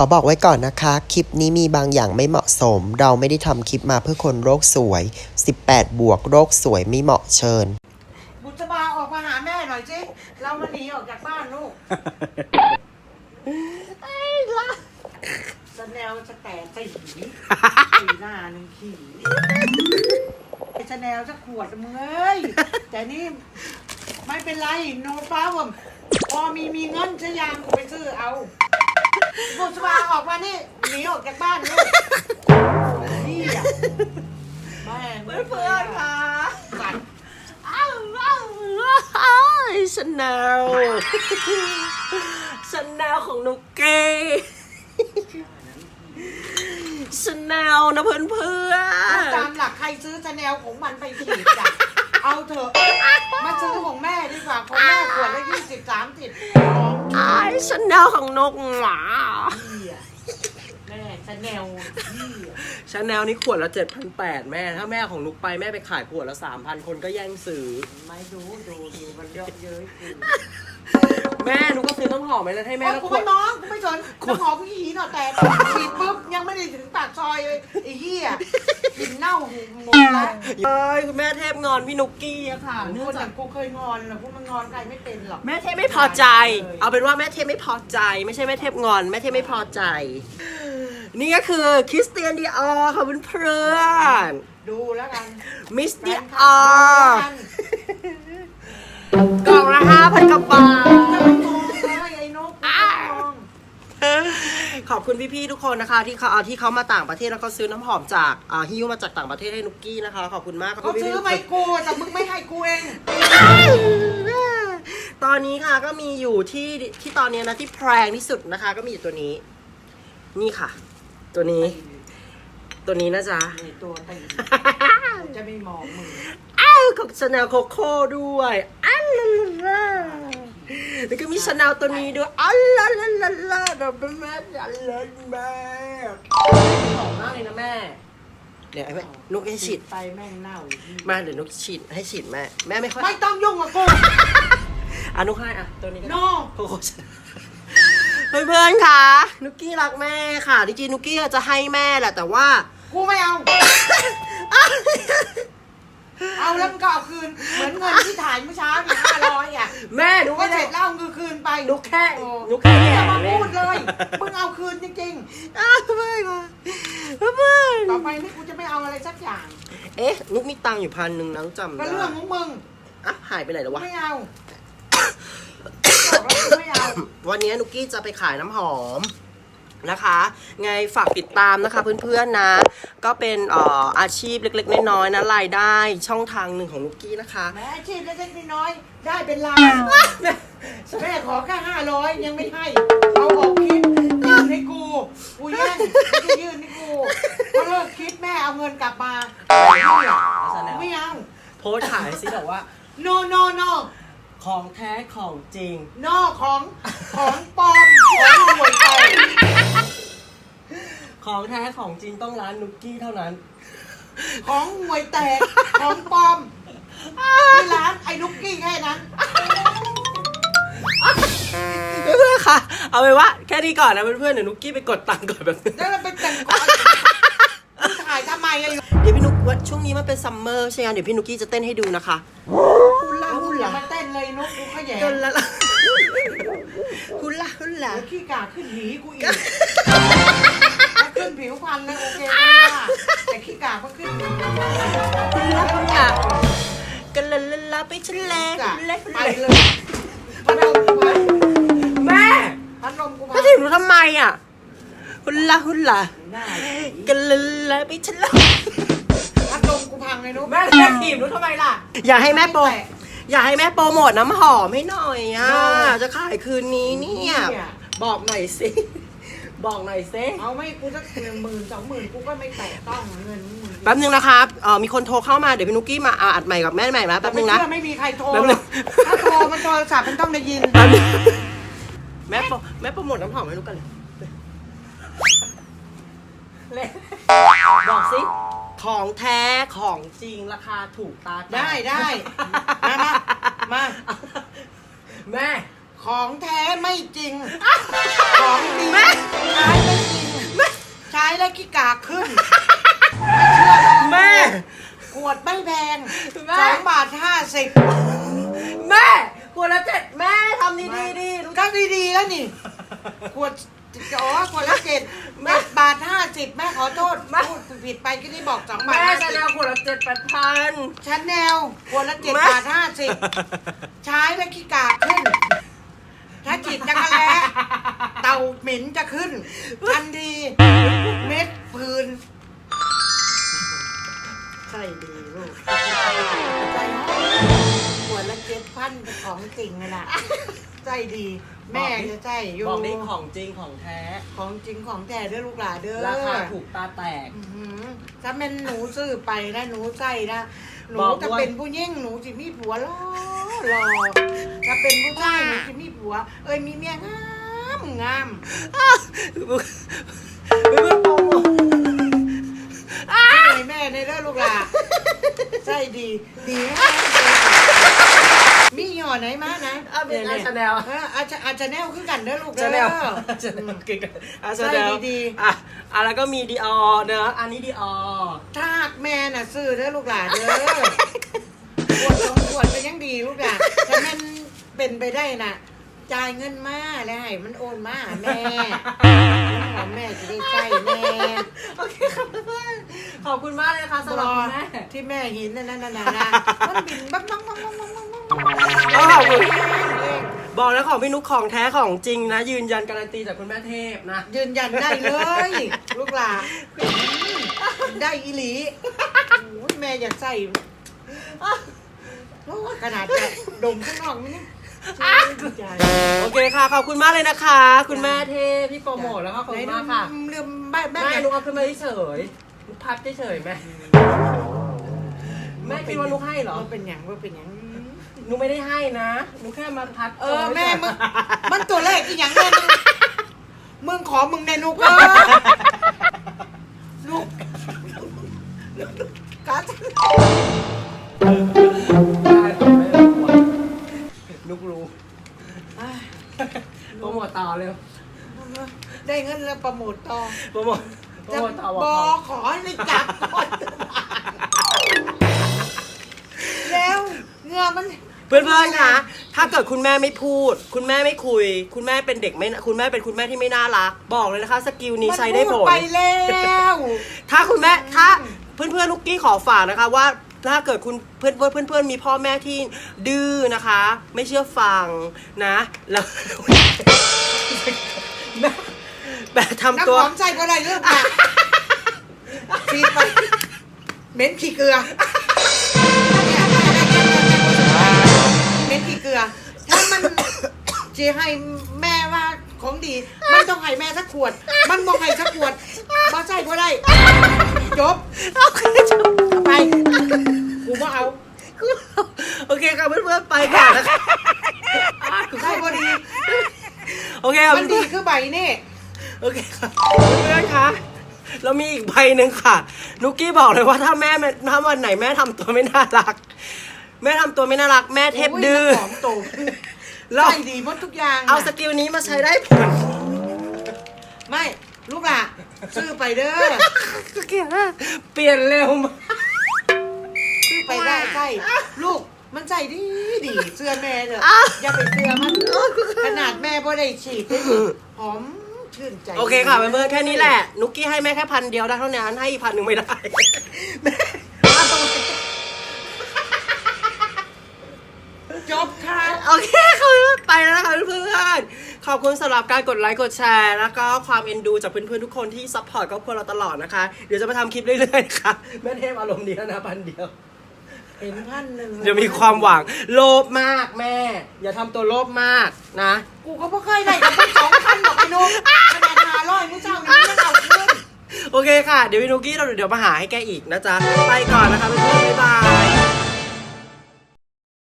อบอกไว้ก่อนนะคะ คลิปนี้มีบางอย่างไม่เหมาะสม เราไม่ได้ทำคลิปมาเพื่อคนโรคสวย 18 บวกโรคสวยไม่เหมาะเชิญ บุษบาออกมาหาแม่หน่อยสิเรามาหนีออกจากบ้านลูกไอ้ละสแนลจะแตกสีสีหน้าหนึ่งขี่ไอ้สแนลจะขวดมึงเอ้ยแต่นี่ไม่เป็นไรโนฟ้าผมพอมีมีเงินจะยางกูไปซื้อเอา บุษบาออกมานี่หนีออกจากบ้านลูกนี่อะแม่งเพื่อนๆค่ะสัตว์อ้าวอ้าวอ้าวชาแนลชาแนลของนุกเก้ชาแนลนะเพื่อนเพื่อนตามหลักใครซื้อชาแนลของมันไปฉีดจ้ะเอาเถอะมาซื้อของแม่ดีกว่าของแม่ขวดละยี่สิบสามสิบขอ ไอ้ชาแนลของนกหมาเหี้ยแม่ชาแนลเหี้ยชาแนลนี่ขวดละเจ็ดพันแปดแม่ ถ้าแม่ของนุกไปแม่ไปขายขวดละสามพันคนก็แย่งซื้อ ไม่ดูดูดูมันเยอะเย้ยกูแม่นุกก็ซื้อน้ำหอมไปแล้วให้แม่โอ๊ยแล้วกูขวไม่ดมองกูไม่สนจะขอผู้หญิงหน่อยแต่ฉีดปุ๊บยังไม่ได้ถึงปากซอยเลยไอ้เหี้ย กลินเน่าหูหมดแล้วเอ้ยคุณแม่เทพงอนพี่นุกกี้อะค่ะคเนื่องนอจากย่างกูเคยงอนเหรอพวกมันงอนใครไม่เป็นหรอก แม่เทพไม่พอใจ เอาเป็นว่าแม่เทพไม่พอใจ ไม่ใช่แม่เทพงอน แม่เทพไม่พอใจ นี่ก็คือคริสเตียนดีออร์ค่ะเพื่อนดูแล้วกันๆมิสแฟดีนคอลัอบดูแล้วร์กัน กล่องละห้าพันกว่าบาจะท ขอบคุณพี่ๆทุกคนนะคะ ที่เขาเอาที่เขามาต่างประเทศแล้วก็ซื้อน้ำหอมจากอ่าฮิ้วมาจากต่างประเทศให้นุกกี้นะคะ ขอบคุณมากครับเขาพี่ๆซื้อทุกไปคนกูแต่มึงไม่ให้กูเอง ตอนนี้ค่ะก็มีอยู่ที่ที่ตอนนี้นะที่แพงที่สุดนะคะ ก็มีอยู่ตัวนี้ นี่ค่ะ ตัวนี้ ตัวนี้นะจ๊ะในตัวตีกูจะไม่มองมึงอ้าวของชาแนลโคโค่ด้วยอ้าวลาลาลา แล้วก็มีชาแนลตัวนี้ด้วยอ้าวลาลาลาลาเราเป็นแม่ยันเล่นแม่หอมมากเลยนะแม่ เดี๋ยวไอ้แม่นุกให้ฉีด ไปแม่งเน่าอีกทีมาเดี๋ยวนุกฉีดให้ฉีดแม่ แม่ไม่ค่อยไม่ต้องยุ่งกับกูอะนุกให้อะตัวนี้ก็ได้โนโคโค่ชาแนลเพื่อนๆค่ะ นุกกี้รักแม่ค่ะจริงๆนุกกี้จะให้แม่แหละแต่ว่า กูไม่เอา เอาแล้วมึงก็เอาคืน เหมือนเงินที่ถ่ายเมื่อเช้าเนี่ยห้าร้อยอะแม่นุกูกก็ไม่เสได้ร็จแล้วเอาเงินคืนไปนุกแค่โอ้นุกแค่อย่าแย่มาเลพูดเลยมึงเอาคืนจริงอ้าวเพื่อนค่ะเพื่อนๆต่อไปนี่กูจะไม่เอาอะไรสักอย่าง เอ๊ะนุกมีตังค์อยู่พันหนึ่งนะนุกจำก็ได้เรื่องของมึง อะหายไปไหนแล้ววะ ไม่เอาบอกแล้วกูไม่เอาวันนี้นุกกี้จะไปขายน้ำหอม นะคะ ไงฝากติดตามนะคะเพื่อนๆนะ ก็เป็นเอ่ออาชีพเล็กๆน้อยๆนะรายได้ช่องทางหนึ่งของนุกกี้นะคะ แม้อาชีพเล็กๆน้อยๆได้เป็นล้านแม่ขอแค่ห้าร้อยยังไม่ให้เอาออกคลิปยื่นให้กูกูแย่งไม่ได้ยื่นให้กูพอเลิกคลิปแม่เอาเงินกลับมาไม่เอาโพสต์ขายสิบอกว่า no no no ของแท้ของจริง no ของของปลอมของหวยไป ของแท้ของจริงต้องร้านนุกกี้เท่านั้น ของหวยแตก ของปลอมที่ร้านไอ้นุกกี้แค่นั้น เพื่อนๆค่ะ เอาไปนว่าแค่นี้ก่อนนะเพื่อนๆเดี๋ยวนุกกี้ไปกดตังค์ก่อนแบบนึง แล้วเราไปแต่งก่อนมึงถ่ายทำไมอะเดี๋ยวพี่นุกว่าช่วงนี้มันเป็นซัมเมอร์ใช่ไหมเดี๋ยวพี่นุกกี้จะเต้นให้ดูนะคะฮุลาเอาฮุอย่าลามาเต้นเลยนุกกูขยะจนละฮุลาฮุลาเดี๋ยวขี้กาขึ้นหนีกูอีกถ้า ขึ้นผิวพรรณนะโอเคไม่ว่าแต่ขี้กาก็ขึ้นหนีฮุลาฮุลากันละละละไปทะเลกาเล็กไปเลยพัดลมกูพังแม่พัดลมกูพัถ้างถึงหนูทำไมอะฮุลาฮุลาหน้ากันละละไปทะเลพัดลมกูพังเลยนุกแม่แม่ถีบหนูทำไมล่ะ อย่าให้แม่โปรไม่แตะอย่าให้แม่โปรโมทน้ำหอมให้หน่อยอะโน่จะขายคืนนี้เนี่ยเนี่ยบอกหน่อยสิ บอกหน่อยสิเอาไม่กูสักหนึ่งหมื่นสองหมื่นกูก็ไม่แตะต้องเงินมึงแป๊บนึงนะครับเอ่อมีคนโทรเข้ามาเดี๋ยวพี่นุกกี้มาอ่าอัดใหม่กับแม่ใหม่นะแป๊บนึงนะไม่เชื่อไม่มีใครโทรแป๊บหนึรองกถ้าโทรมันโทรศัพท์มันต้องได้ยินแป๊บนึงแม่โปรแม่โปรโมทน้ำหอมให้ลูกกันเลยเลยบอกสิของแท้ของจริงราคาถูกตาได้ได้มามามา แม่ ของแท้ไม่จริง ของดีขายไม่ขึ้นไม่เชื่อลองแม่ ขวดไม่แพงแม่ สองบาทห้าสิบแม่ขวดละเจ็ดแม่ทำดีดีๆดีรู้จักก็ดีๆแล้วนี่ ขวดอ๋อขวดละเจ็ดแม่เจ็ดบาทห้าสิบแม่ขอโทษพูดผิดไปก็ที่บอกสองบาทแม่ห้าชาสิแนบ ลขวดละเจ็ดแปดพัน ชั้นแนวขวดละเจ็ดแม่ บาทห้าสิบใช้แล้วขี้กากขึ้น ถ้าจิตจักรแล้เต่าเหม็นจะขึ้นทันทีเม็ดพืนใช่ดีลูกใจห้องขวดละเจ็ดพันเป็นของจริงเลยล่ะใจดี แม่จะใจอยู่บอกนี่ของจริงของแท้ ของจริงของแท้เด้อลูกหลานเด้อราคาถูกตาแตกอื้อหือถ้าเป็นหนูซื้อไปนะหนูใส่นะหนูบอกด้วยจะเป็นผู้ยิ่งหนูจะมีผัวรอรอถ้าเป็นผู้ชายหนูจะมีผัว เอ้ยมีเมียงา มงามไม่เพื่อนโตใช่แม่ในเด้อลูกหลานใช่ดีดีมากมีหย่อไหนมานะอะเป็นอาชาแนล เอออาจอาจจะแนวคือกันเด้อลูกชาเด้แนลอชาแนลเก่งกันอะใช่ชาแนลดีอะอะแล้วก็มีดีออเนอะอันนี้ดีออถ้าหากแม่น่ะซื้อเด้อลูกหลานเด้อขวดสองขวดก็ยังดีลูกหลานถ้ามันเป็นไปได้น่ะ จ่ายเงินมาแล้วให้มันโอนมาหาแม่หอมแม่จะได้ใช้แม่ โอเคครับเพื่อนขอบคุณมากเลยค่ะสำหรับคุณแม่ที่แม่เห็นนั่นนั่นนั่นนะมันบินบ้างบ้างบ้างบ้างบ้างบ้างบ้างก็ขอบคุณบอกแล้วของพี่นุ๊กของแท้ของจริงนะ ยืนยันการันตีจากคุณแม่เทพนะยืนยันได้เลย ลูกหลานได้อีหลีโอ้ยแม่อยากใส่โอ้ยขนาดจะดมข้างนอกนี่ชื่น ใจโอเคค่ะ ขอบคุณมากเลยนะคะ คุณแม่เทพพี่โปรโมทแล้วก็ขอบคุณมากค่ะเรื่องแม่แม่แม่นุ๊กเอาขึ้นมาเฉยๆนุ๊กพัดเฉยๆแม่แม่คิดว่านุ๊กให้เหรอว่าเป็นอย่างว่าเป็นอย่างนุ๊กไม่ได้ให้นะนุ๊กแค่มาพัดเออแม่มึงมันตัวเลขอีกอย่างแม่มึงมึงขอมึงในนุกเออ โประโมทต่อโปรโมทโปรจะโมทต่อบออกขอให้จับก่อนแล้วเหงือมันเพื่อนๆคะถ้าเกิดคุณแม่ไม่พูด คุณแม่ไม่คุย คุณแม่เป็นเด็กไม่คุณแม่เป็นคุณแม่ที่ไม่น่ารัก บอกเลยนะคะ สกิลนี้ใช้ได้ผมันพูลไปแล้วถ้าคุณแม่ถ้าเพื่อนๆลูกกี้ขอฝากนะคะว่าถ้าเกิดคุณเพื่อนเพื่อนเพื่อนๆมีพ่อแม่ที่ดื้อนะคะ ไม่เชื่อฟังนะ แล้ว แม่แบบทำน้ำตัวหอมใส่ก็ได้เรื่องอะฟีดไปเหม็นขี้เกลือเหม็นขี้เกลือ ถ้ามันจะให้แม่ว่าของดี มันต้องให้แม่สักขวด มันบอกให้สักขวดมาใส่ก็ได้ จบโอเคจบเอาไปกูมาเอาโอเคค่ะเพื่อนๆไปก่อนนะคะได้พอดี โอเคค่ะมันเพื่ดีอนๆ คือใบนี่ โอเคค่ะเพื่อนๆคะเรามีอีกใบหนึ่งค่ะ นุกกี้บอกเลยว่าถ้าแม่ถ้าวันไหนแม่ทำตัวไม่น่ารัก แม่ทำตัวไม่น่ารัก แม่เทพดื้อหอมโตแล้วใส่ดีหมดทุกอย่างเอาน่ะสกิลนี้มาใช้ได้ผลไม่ลูกหล่ะซื้อไปเด้อโอเคนะเปลี่ยนเร็วมากซื้อไปได้ใช่ลูกมันใส่ดีดีเสื้อแม่เถอะอ้าวอย่าไปเสื้อมันขนาดแม่บ่ได้ฉีดเลยหอม ชื่นใจโอเคค่ะเพื่อนๆแค่นี้แหละ นุกกี้ให้แม่แค่พันเดียวได้เท่านั้นให้อีกพันหนึ่งไม่ได้แม่เอาตรงนี้จบค่ะโอเคค่ะไปแล้วนะคะเพื่อนๆขอบคุณสำหรับการกดไลค์กดแชร์แล้วก็ความเอ็นดูจากเพื่อนๆทุกคนที่ซัพพอร์ตครอบครัวเราตลอดนะคะ เดี๋ยวจะมาทำคลิปเรื่อยๆนะคะแม่เทพอารมณ์ดีแล้วนะพันเดียว เห็นพันหนึ่งเดี๋ยวมีความหวัง โลภมากแม่ อย่าทำตัวโลภมากนะ กูก็ไม่เคยได้กับพันสองพันหรอกไอ้นุ่มขนาดหาร้อยมื้อเช้านี้ไม่เอาขึ้น โอเคค่ะ เดี๋ยววินุกี้เราเดี๋ยวมาหาให้แกอีกนะจ๊ะ ไปก่อนนะคะเพื่อนๆบ๊ายบาย